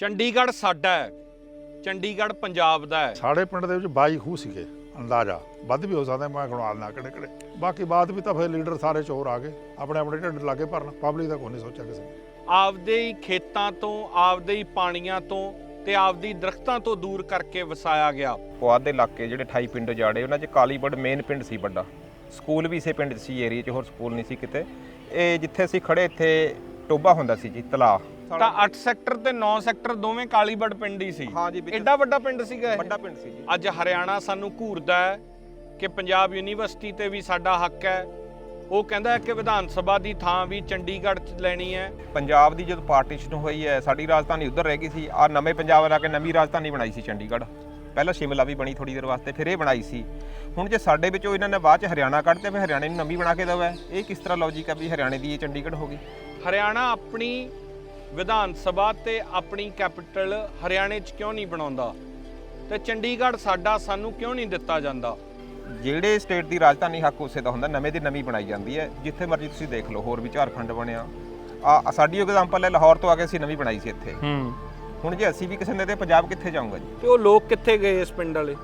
ਚੰਡੀਗੜ੍ਹ ਸਾਡਾ ਹੈ ਚੰਡੀਗੜ੍ਹ ਪੰਜਾਬ ਦਾ ਹੈ। ਸਾਡੇ ਪਿੰਡ ਦੇ ਵਿੱਚ 22 ਖੂਹ ਸੀਗੇ ਅੰਦਾਜ਼ਾ। ਵੱਧ ਵੀ ਹੋ ਸਕਦਾ ਮੈਂ ਗਣਵਾ ਲੈਣਾ ਕਿਹੜੇ ਕਿਹੜੇ। ਬਾਕੀ ਬਾਅਦ ਵੀ ਤਾਂ ਫਿਰ ਲੀਡਰ ਸਾਰੇ ਚੋਰ ਆ ਗਏ ਆਪਣੇ ਆਪਣੇ ਢਿੱਡ ਲਾਗੇ ਭਰਨ ਪਬਲਿਕ ਦਾ ਕੋਈ ਨਹੀਂ ਸੋਚਿਆ ਕਿਸੇ ਨੇ। ਆਪਦੇ ਹੀ ਖੇਤਾਂ ਤੋਂ ਆਪਦੇ ਹੀ ਪਾਣੀਆਂ ਤੋਂ ਤੇ ਆਪਦੀ ਦਰਖਤਾਂ ਤੋਂ ਦੂਰ ਕਰਕੇ ਵਸਾਇਆ ਗਿਆ। ਪੁਆਧ ਦੇ ਇਲਾਕੇ ਜਿਹੜੇ 28 ਪਿੰਡ ਜਾੜੇ ਉਹਨਾਂ 'ਚ ਕਾਲੀਬੜ ਮੇਨ ਪਿੰਡ ਸੀ ਵੱਡਾ। ਸਕੂਲ ਵੀ ਇਸੇ ਪਿੰਡ 'ਚ ਸੀ ਏਰੀਆ 'ਚ ਹੋਰ ਸਕੂਲ ਨਹੀਂ ਸੀ ਕਿਤੇ। ਇਹ ਜਿੱਥੇ ਅਸੀਂ ਖੜੇ ਇੱਥੇ ਟੋਬਾ ਹੁੰਦਾ ਸੀ ਜੀ ਤਲਾਅ। ਤਾਂ 8 ਸੈਕਟਰ ਤੇ 9 ਸੈਕਟਰ ਦੋਵੇਂ ਕਾਲੀਬੜ ਪਿੰਡ ਹੀ ਸੀ। ਹਾਂ ਜੀ ਵਿੱਚ ਐਡਾ ਵੱਡਾ ਪਿੰਡ ਸੀਗਾ ਇਹ। ਵੱਡਾ ਪਿੰਡ ਸੀ ਜੀ। ਅੱਜ ਹਰਿਆਣਾ ਸਾਨੂੰ ਘੂਰਦਾ ਹੈ ਕਿ ਪੰਜਾਬ ਯੂਨੀਵਰਸਿਟੀ ਤੇ ਵੀ ਸਾਡਾ ਹੱਕ ਹੈ। ਉਹ ਕਹਿੰਦਾ ਹੈ ਕਿ ਵਿਧਾਨ ਸਭਾ ਦੀ ਥਾਂ ਵੀ ਚੰਡੀਗੜ੍ਹ 'ਚ ਲੈਣੀ ਹੈ। ਪੰਜਾਬ ਦੀ ਜਦੋਂ ਪਾਰਟੀਸ਼ਨ ਹੋਈ ਹੈ ਸਾਡੀ ਰਾਜਧਾਨੀ ਉੱਧਰ ਰਹਿ ਗਈ ਸੀ। ਆ ਨਵੇਂ ਪੰਜਾਬ ਲਾ ਕੇ ਨਵੀਂ ਰਾਜਧਾਨੀ ਬਣਾਈ ਸੀ ਚੰਡੀਗੜ੍ਹ। ਪਹਿਲਾਂ ਸ਼ਿਮਲਾ ਵੀ ਬਣੀ ਥੋੜੀ ਦੇਰ ਵਾਸਤੇ ਫਿਰ ਇਹ ਬਣਾਈ ਸੀ। ਹੁਣ ਜੇ ਸਾਡੇ ਵਿੱਚੋਂ ਇਹਨਾਂ ਨੇ ਬਾਅਦ ਚ ਹਰਿਆਣਾ ਕੱਢਤੇ ਫਿਰ ਹਰਿਆਣੇ ਨੂੰ ਨਵੀਂ ਬਣਾ ਕੇ ਦਵਾ। ਇਹ ਕਿਸ ਤਰ੍ਹਾਂ ਲੌਜੀਕ ਹੈ ਵੀ ਹਰਿਆਣੇ ਦੀ ਇਹ ਚੰਡੀਗੜ੍ਹ ਹੋ ਗਈ? ਹਰਿਆਣਾ ਆਪਣੀ ਵਿਧਾਨ ਸਭਾ ਤੇ ਆਪਣੀ ਕੈਪੀਟਲ ਹਰਿਆਣੇ 'ਚ ਕਿਉਂ ਨਹੀਂ ਬਣਾਉਂਦਾ? ਤੇ ਚੰਡੀਗੜ੍ਹ ਸਾਡਾ ਸਾਨੂੰ ਕਿਉਂ ਨਹੀਂ ਦਿੱਤਾ ਜਾਂਦਾ? ਜਿਹੜੇ ਸਟੇਟ ਦੀ ਰਾਜਧਾਨੀ ਹੱਕ ਉਸੇ ਦਾ ਹੁੰਦਾ ਨਵੇਂ ਦੀ ਨਵੀਂ ਬਣਾਈ ਜਾਂਦੀ ਹੈ। ਜਿੱਥੇ ਮਰਜ਼ੀ ਤੁਸੀਂ ਦੇਖ ਲਓ ਹੋਰ ਵੀ ਝਾਰਖੰਡ ਬਣਿਆ। ਆ ਸਾਡੀ ਐਗਜ਼ਾਮਪਲ ਹੈ ਲਾਹੌਰ ਤੋਂ ਆ ਕੇ ਅਸੀਂ ਨਵੀਂ ਬਣਾਈ ਸੀ ਇੱਥੇ। ਹੂੰ। ਹੁਣ ਜੇ ਅਸੀਂ ਵੀ ਕਿਸੇ ਨੇ ਤੇ ਪੰਜਾਬ ਕਿੱਥੇ ਜਾਊਗਾ ਜੀ? ਤੇ ਉਹ ਲੋਕ ਕਿੱਥੇ ਗਏ ਇਸ ਪਿੰਡ ਵਾਲੇ?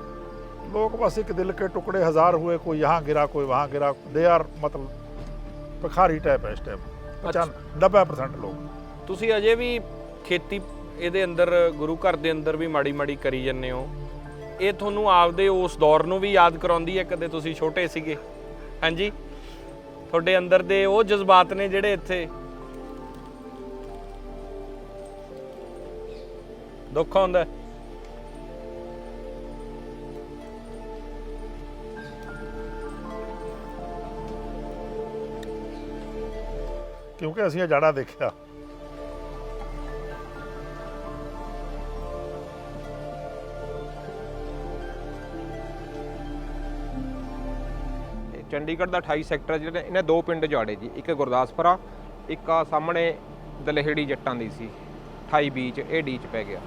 ਲੋਕ ਬਸ ਇੱਕ ਦਿਲ ਕੇ ਟੁਕੜੇ ਹਜ਼ਾਰ ਹੋਏ ਕੋਈ ਯਹਾਂ ਗਿਰਾ ਕੋਈ ਵਹਾਂ ਗਿਰਾ। ਦੇ ਆਰ ਮਤਲਬ ਪਖਾਰੀ ਟਾਈਪ ਹੈ ਇਸ ਟਾਈਪ 90% ਲੋਕ। ਤੁਸੀਂ ਅਜੇ ਵੀ ਖੇਤੀ ਇਹਦੇ ਅੰਦਰ, ਗੁਰੂ ਘਰ ਦੇ ਅੰਦਰ ਵੀ ਮਾੜੀ ਮਾੜੀ ਕਰੀ ਜੰਨੇ ਹੋ। ਇਹ ਤੁਹਾਨੂੰ ਆਪਦੇ ਉਸ ਦੌਰ ਨੂੰ ਵੀ ਯਾਦ ਕਰਾਉਂਦੀ ਹੈ, ਕਦੇ ਤੁਸੀਂ ਛੋਟੇ ਸੀਗੇ। ਹਾਂਜੀ? ਤੁਹਾਡੇ ਅੰਦਰ ਦੇ ਉਹ ਜਜ਼ਬਾਤ ਨੇ ਜਿਹੜੇ ਇੱਥੇ। ਦੁੱਖ ਹੁੰਦਾ ਕਿਉਂਕਿ ਅਸੀਂ ਇਹ ਜਾੜਾ ਦੇਖਿਆ। ਚੰਡੀਗੜ੍ਹ ਦਾ 28 ਸੈਕਟਰ ਜਿਹੜੇ ਇਹਨੇ ਦੋ ਪਿੰਡ ਜਾੜੇ ਜੀ ਇੱਕ ਗੁਰਦਾਸਪੁਰਾ ਇੱਕ ਆ ਸਾਹਮਣੇ ਦਲਹੇੜੀ ਜੱਟਾਂ ਦੀ ਸੀ 28 ਬੀਚ ਇਹ ਡੀ ਚ ਪੈ ਗਿਆ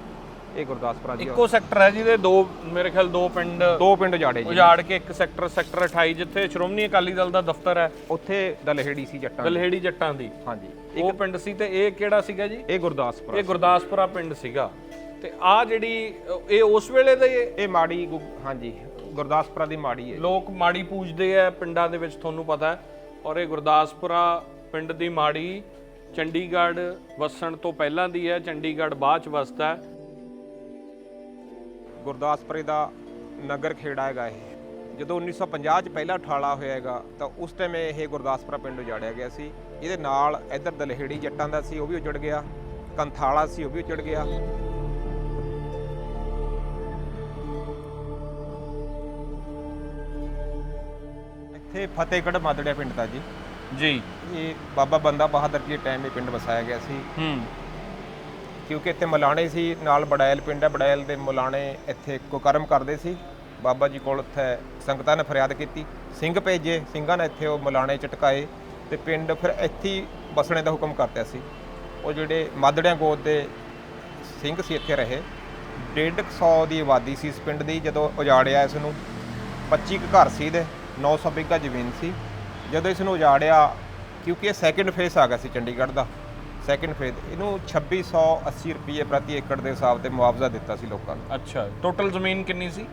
ਇਹ ਗੁਰਦਾਸਪੁਰਾ ਜੀ ਇੱਕੋ ਸੈਕਟਰ ਹੈ ਜਿਹਦੇ ਦੋ ਮੇਰੇ ਖਿਆਲ ਦੋ ਪਿੰਡ ਦੋ ਪਿੰਡ ਜਾੜੇ ਜੀ। ਉਜਾੜ ਕੇ ਇੱਕ ਸੈਕਟਰ ਸੈਕਟਰ 28 ਜਿੱਥੇ ਸ਼੍ਰੋਮਣੀ ਅਕਾਲੀ ਦਲ ਦਾ ਦਫ਼ਤਰ ਹੈ। ਉੱਥੇ ਦਲਹੇੜੀ ਸੀ ਜੱਟਾਂ ਦੀ। ਗਲਹੇੜੀ ਜੱਟਾਂ ਦੀ। ਹਾਂਜੀ। ਉਹ ਪਿੰਡ ਸੀ ਤੇ ਇਹ ਕਿਹੜਾ ਸੀਗਾ ਜੀ? ਇਹ ਗੁਰਦਾਸਪੁਰਾ ਇਹ ਗੁਰਦਾਸਪੁਰਾ ਪਿੰਡ ਸੀਗਾ। ਤੇ ਆ ਜਿਹੜੀ ਇਹ ਉਸ ਵੇਲੇ ਦੇ ਇਹ ਮਾੜੀ ਹਾਂਜੀ ਗੁਰਦਾਸਪੁਰਾ ਦੀ ਮਾੜੀ ਹੈ ਲੋਕ ਮਾੜੀ ਪੂਜਦੇ ਆ ਪਿੰਡਾਂ ਦੇ ਵਿੱਚ ਤੁਹਾਨੂੰ ਪਤਾ ਹੈ। ਔਰ ਇਹ ਗੁਰਦਾਸਪੁਰਾ ਪਿੰਡ ਦੀ ਮਾੜੀ ਚੰਡੀਗੜ੍ਹ ਵਸਣ ਤੋਂ ਪਹਿਲਾਂ ਦੀ ਹੈ ਚੰਡੀਗੜ੍ਹ ਬਾਅਦ ਚ ਵਸਦਾ ਹੈ। ਗੁਰਦਾਸਪੁਰੇ ਦਾ ਨਗਰ ਖੇੜਾ ਹੈਗਾ ਇਹ। ਜਦੋਂ 1950 ਚ ਪਹਿਲਾ ਠਾਲਾ ਹੋਇਆ ਹੈਗਾ ਤਾਂ ਉਸ ਟਾਈਮ ਇਹ ਗੁਰਦਾਸਪੁਰਾ ਪਿੰਡ ਉਜਾੜਿਆ ਗਿਆ ਸੀ। ਇਹਦੇ ਨਾਲ ਇੱਧਰ ਦਲਹੇੜੀ ਜੱਟਾਂ ਦਾ ਸੀ ਉਹ ਵੀ ਉਜੜ ਗਿਆ। ਕੰਥਾਲਾ ਸੀ ਉਹ ਵੀ ਉਜੜ ਗਿਆ। ਇੱਥੇ ਫਤਿਹਗੜ੍ਹ ਮਾਦੜਿਆ ਪਿੰਡ ਦਾ ਜੀ। ਜੀ। ਇਹ ਬਾਬਾ ਬੰਦਾ ਬਹਾਦਰ ਜੀ ਦੇ ਟਾਈਮ ਇਹ ਪਿੰਡ ਵਸਾਇਆ ਗਿਆ ਸੀ। ਹੂੰ। ਕਿਉਂਕਿ ਇੱਥੇ ਮਲਾਣੇ ਸੀ ਨਾਲ ਬੜੈਲ ਪਿੰਡ ਹੈ ਬੜੈਲ ਦੇ ਮਲਾਣੇ ਇੱਥੇ ਕੁਕਰਮ ਕਰਦੇ ਸੀ। ਬਾਬਾ ਜੀ ਕੋਲ ਇੱਥੇ ਸੰਗਤਾਂ ਨੇ ਫਰਿਆਦ ਕੀਤੀ। ਸਿੰਘ ਭੇਜੇ ਸਿੰਘਾਂ ਨੇ ਇੱਥੇ ਉਹ ਮਲਾਣੇ ਚਟਕਾਏ ਤੇ ਪਿੰਡ ਫਿਰ ਇੱਥੇ ਹੀ ਬਸਣੇ ਦਾ ਹੁਕਮ ਕਰਤਿਆ ਸੀ। ਉਹ ਜਿਹੜੇ ਮਾਦੜਿਆਂ ਗੋਤ ਦੇ ਸਿੰਘ ਸੀ ਇੱਥੇ ਰਹੇ 150 ਦੀ ਆਬਾਦੀ ਸੀ ਇਸ ਪਿੰਡ ਦੀ ਜਦੋਂ ਉਜਾੜਿਆ ਇਸ ਨੂੰ। 25 ਕੁ ਘਰ ਸੀ ਦੇ 900 ਬਿੱਗਾ ਜ਼ਮੀਨ ਸੀ। ਜਦੋਂ ਇਸ ਨੂੰ ਉਜਾੜਿਆ ਕਿਉਂਕਿ ਇਹ ਸੈਕਿੰਡ ਫੇਸ ਆ ਗਿਆ ਸੀ ਚੰਡੀਗੜ੍ਹ ਦਾ। ਸੈਕਿੰਡ ਫੇਜ਼ ਇਹਨੂੰ 2680 ਰੁਪਏ ਪ੍ਰਤੀ ਏਕੜ ਦੇ ਹਿਸਾਬ ਤੇ ਮੁਆਵਜ਼ਾ ਦਿੱਤਾ ਸੀ ਲੋਕਾਂ ਨੂੰ। ਅੱਛਾ ਟੋਟਲ ਜ਼ਮੀਨ ਕਿੰਨੀ ਸੀ?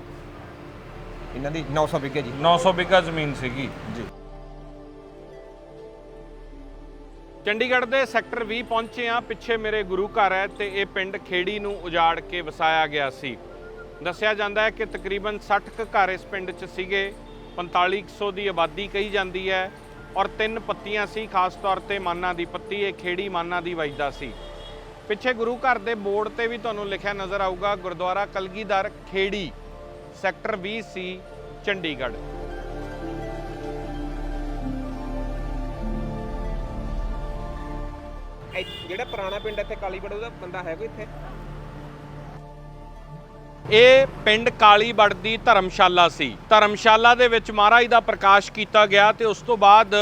ਇਹਨਾਂ ਦੀ 900 ਬਿੱਗੇ ਜੀ। 900 ਬਿਗਾ ਜ਼ਮੀਨ ਸੀਗੀ। ਜੀ। ਚੰਡੀਗੜ੍ਹ ਦੇ ਸੈਕਟਰ 20 ਪਹੁੰਚੇ ਆ ਪਿੱਛੇ ਮੇਰੇ ਗੁਰੂ ਘਰ ਹੈ ਤੇ ਇਹ ਪਿੰਡ ਖੇੜੀ ਨੂੰ ਉਜਾੜ ਕੇ ਵਸਾਇਆ ਗਿਆ ਸੀ। ਦੱਸਿਆ ਜਾਂਦਾ ਹੈ ਕਿ ਤਕਰੀਬਨ 60 ਕੁ ਘਰ ਇਸ ਪਿੰਡ 'ਚ ਸੀਗੇ। 4500 ਦੀ ਆਬਾਦੀ ਕਹੀ ਜਾਂਦੀ ਹੈ ਔਰ ਤਿੰਨ ਪੱਤੀਆਂ ਸੀ, ਖਾਸ ਤੌਰ ਤੇ ਮਾਨਾ ਦੀ ਪੱਤੀ, ਇਹ ਖੇੜੀ ਮਾਨਾ ਦੀ ਵਜਦਾ ਸੀ। ਪਿੱਛੇ ਗੁਰੂ ਘਰ ਦੇ ਬੋਰਡ ਤੇ ਵੀ ਤੁਹਾਨੂੰ ਲਿਖਿਆ ਨਜ਼ਰ ਆਊਗਾ, ਗੁਰਦੁਆਰਾ ਕਲਗੀਧਰ, ਖੇੜੀ, ਸੈਕਟਰ 20 ਸੀ, ਚੰਡੀਗੜ੍ਹ। ਜਿਹੜਾ ਪੁਰਾਣਾ ਪਿੰਡ ਇੱਥੇ ਕਾਲੀਬੜ ਉਹਦਾ ਬੰਦਾ ਹੈ ਕੋਈ ਇੱਥੇ? ਇਹ ਪਿੰਡ ਕਾਲੀਬੜ ਦੀ ਧਰਮਸ਼ਾਲਾ ਸੀ। ਧਰਮਸ਼ਾਲਾ ਦੇ ਵਿੱਚ ਮਹਾਰਾਜ ਦਾ ਪ੍ਰਕਾਸ਼ ਕੀਤਾ ਗਿਆ ਤੇ ਉਸ ਤੋਂ ਬਾਅਦ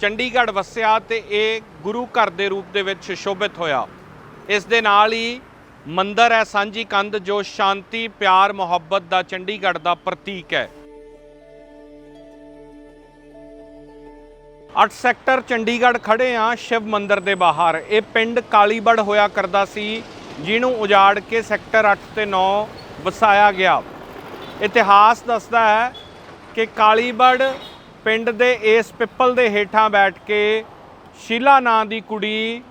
ਚੰਡੀਗੜ੍ਹ ਵਸਿਆ ਤੇ ਇਹ ਗੁਰੂ ਘਰ ਦੇ ਰੂਪ ਦੇ ਵਿੱਚ ਸ਼ੋਭਿਤ ਹੋਇਆ। ਇਸ ਦੇ ਨਾਲ ਹੀ ਮੰਦਰ ਹੈ ਸਾਂਝੀ ਕੰਧ ਜੋ ਸ਼ਾਂਤੀ, ਪਿਆਰ, ਮੁਹੱਬਤ ਦਾ ਚੰਡੀਗੜ੍ਹ ਦਾ ਪ੍ਰਤੀਕ ਹੈ। 8 ਸੈਕਟਰ ਚੰਡੀਗੜ੍ਹ ਖੜੇ ਆ ਸ਼ਿਵ ਮੰਦਰ ਦੇ ਬਾਹਰ। ਇਹ ਪਿੰਡ ਕਾਲੀਬੜ ਹੋਇਆ ਕਰਦਾ ਸੀ, ਜਿਹਨੂੰ ਉਜਾੜ ਕੇ ਸੈਕਟਰ 8 ਤੇ 9 ਵਸਾਇਆ ਗਿਆ। ਇਤਿਹਾਸ ਦੱਸਦਾ ਹੈ ਕਿ ਕਾਲੀਬੜ ਪਿੰਡ ਦੇ ਇਸ ਪਿੱਪਲ ਦੇ ਹੇਠਾਂ ਬੈਠ ਕੇ ਸ਼ੀਲਾ ਨਾਂ ਦੀ ਕੁੜੀ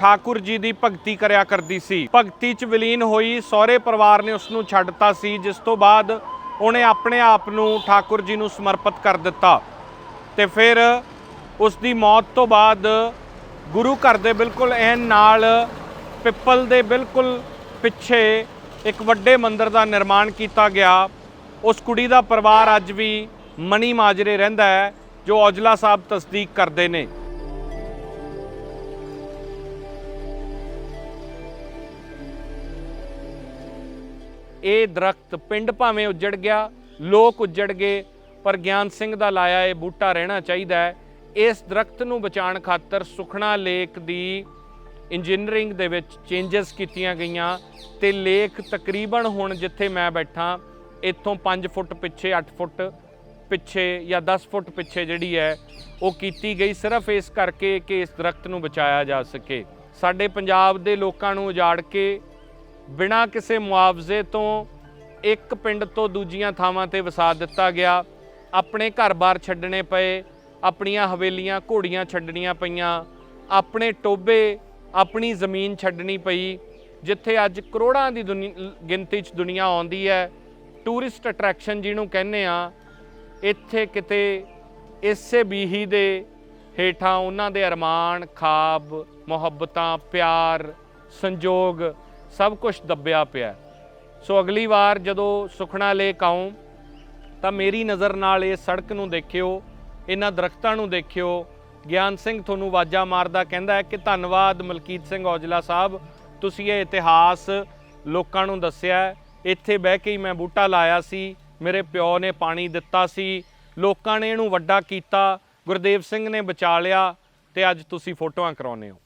ਠਾਕੁਰ ਜੀ ਦੀ ਭਗਤੀ ਕਰਿਆ ਕਰਦੀ ਸੀ। ਭਗਤੀ 'ਚ ਵਿਲੀਨ ਹੋਈ ਸਹੁਰੇ ਪਰਿਵਾਰ ਨੇ ਉਸ ਨੂੰ ਛੱਡਤਾ ਸੀ, ਜਿਸ ਤੋਂ ਬਾਅਦ ਉਹਨੇ ਆਪਣੇ ਆਪ ਨੂੰ ਠਾਕੁਰ ਜੀ ਨੂੰ ਸਮਰਪਿਤ ਕਰ ਦਿੱਤਾ ਤੇ ਫਿਰ ਉਸ ਦੀ ਮੌਤ ਤੋਂ ਬਾਅਦ ਗੁਰੂ ਘਰ ਦੇ ਬਿਲਕੁਲ ਐਨ ਨਾਲ ਪਿੱਪਲ ਦੇ ਬਿਲਕੁਲ ਪਿੱਛੇ ਇੱਕ ਵੱਡੇ ਮੰਦਿਰ ਦਾ ਨਿਰਮਾਣ ਕੀਤਾ ਗਿਆ। ਉਸ ਕੁੜੀ ਦਾ ਪਰਿਵਾਰ ਅੱਜ ਵੀ ਮਣੀ ਮਾਜਰੇ ਰਹਿੰਦਾ ਹੈ, ਜੋ ਔਜਲਾ ਸਾਹਿਬ ਤਸਦੀਕ ਕਰਦੇ ਨੇ। ਇਹ ਦਰਖਤ ਪਿੰਡ ਭਾਵੇਂ ਉੱਜੜ ਗਿਆ, ਲੋਕ ਉੱਜੜ ਗਏ, ਪਰ ਗਿਆਨ ਸਿੰਘ ਦਾ ਲਾਇਆ ਇਹ ਬੂਟਾ ਰਹਿਣਾ ਚਾਹੀਦਾ ਹੈ। ਇਸ ਦਰਖਤ ਨੂੰ ਬਚਾਉਣ ਖਾਤਰ ਸੁਖਣਾ ਲੇਕ ਦੀ ਇੰਜੀਨੀਅਰਿੰਗ ਦੇ ਵਿੱਚ ਚੇਂਜਸ ਕੀਤੀਆਂ ਗਈਆਂ ਤੇ ਲੇਖ ਤਕਰੀਬਨ ਹੁਣ ਜਿੱਥੇ ਮੈਂ ਬੈਠਾ, ਇੱਥੋਂ 5 ਫੁੱਟ ਪਿੱਛੇ 8 ਫੁੱਟ ਪਿੱਛੇ ਜਾਂ 10 ਫੁੱਟ ਪਿੱਛੇ ਜਿਹੜੀ ਹੈ, ਉਹ ਕੀਤੀ ਗਈ ਸਿਰਫ ਇਸ ਕਰਕੇ ਕਿ ਇਸ ਦਰਖਤ ਨੂੰ ਬਚਾਇਆ ਜਾ ਸਕੇ। ਸਾਡੇ ਪੰਜਾਬ ਦੇ ਲੋਕਾਂ ਨੂੰ ਉਜਾੜ ਕੇ ਬਿਨਾਂ ਕਿਸੇ ਮੁਆਵਜ਼ੇ ਤੋਂ ਇੱਕ ਪਿੰਡ ਤੋਂ ਦੂਜੀਆਂ ਥਾਵਾਂ ਤੇ ਵਸਾ ਦਿੱਤਾ ਗਿਆ। ਆਪਣੇ ਘਰ-ਬਾਰ ਛੱਡਣੇ ਪਏ, ਆਪਣੀਆਂ ਹਵੇਲੀਆਂ ਘੋੜੀਆਂ ਛੱਡਣੀਆਂ ਪਈਆਂ, ਆਪਣੇ ਟੋਬੇ ਆਪਣੀ ਜ਼ਮੀਨ ਛੱਡਣੀ ਪਈ, ਜਿੱਥੇ ਅੱਜ ਕਰੋੜਾਂ ਦੀ ਦੁਨੀ- ਗਿਣਤੀ 'ਚ ਦੁਨੀਆ ਆਉਂਦੀ ਹੈ। ਟੂਰਿਸਟ ਅਟਰੈਕਸ਼ਨ ਜਿਹਨੂੰ ਕਹਿੰਦੇ ਆ ਇੱਥੇ ਕਿਤੇ ਇਸੇ ਬੀਹੀ ਦੇ ਹੇਠਾਂ ਉਹਨਾਂ ਦੇ ਅਰਮਾਨ, ਖਾਬ, ਮੁਹੱਬਤਾਂ, ਪਿਆਰ, ਸੰਜੋਗ ਸਭ ਕੁਝ ਦੱਬਿਆ ਪਿਆ ਸੋ ਅਗਲੀ ਵਾਰ ਜਦੋਂ ਸੁਖਣਾ ਲੇਕ ਆਉਂ ਤਾਂ ਮੇਰੀ ਨਜ਼ਰ ਨਾਲ ਇਹ ਸੜਕ ਨੂੰ ਦੇਖਿਓ, ਇਹਨਾਂ ਦਰਖਤਾਂ ਨੂੰ ਦੇਖਿਓ ਗਿਆਨ ਸਿੰਘ ਤੁਹਾਨੂੰ ਵਾਜਾ ਮਾਰਦਾ ਕਹਿੰਦਾ ਹੈ ਕਿ ਧੰਨਵਾਦ ਮਲਕੀਤ ਸਿੰਘ ਔਜਲਾ ਸਾਹਿਬ। ਤੁਸੀਂ ਇਹ ਇਤਿਹਾਸ ਲੋਕਾਂ ਨੂੰ ਦੱਸਿਆ ਇੱਥੇ ਬਹਿ ਕੇ ਹੀ ਮੈਂ ਬੂਟਾ ਲਾਇਆ ਸੀ। ਮੇਰੇ ਪਿਓ ਨੇ ਪਾਣੀ ਦਿੱਤਾ ਸੀ। ਲੋਕਾਂ ਨੇ ਇਹਨੂੰ ਵੱਡਾ ਕੀਤਾ। ਗੁਰਦੇਵ ਸਿੰਘ ਨੇ ਬਚਾ ਲਿਆ ਤੇ ਅੱਜ ਤੁਸੀਂ ਫੋਟੋਆਂ ਕਰਾਉਂਦੇ ਹੋ।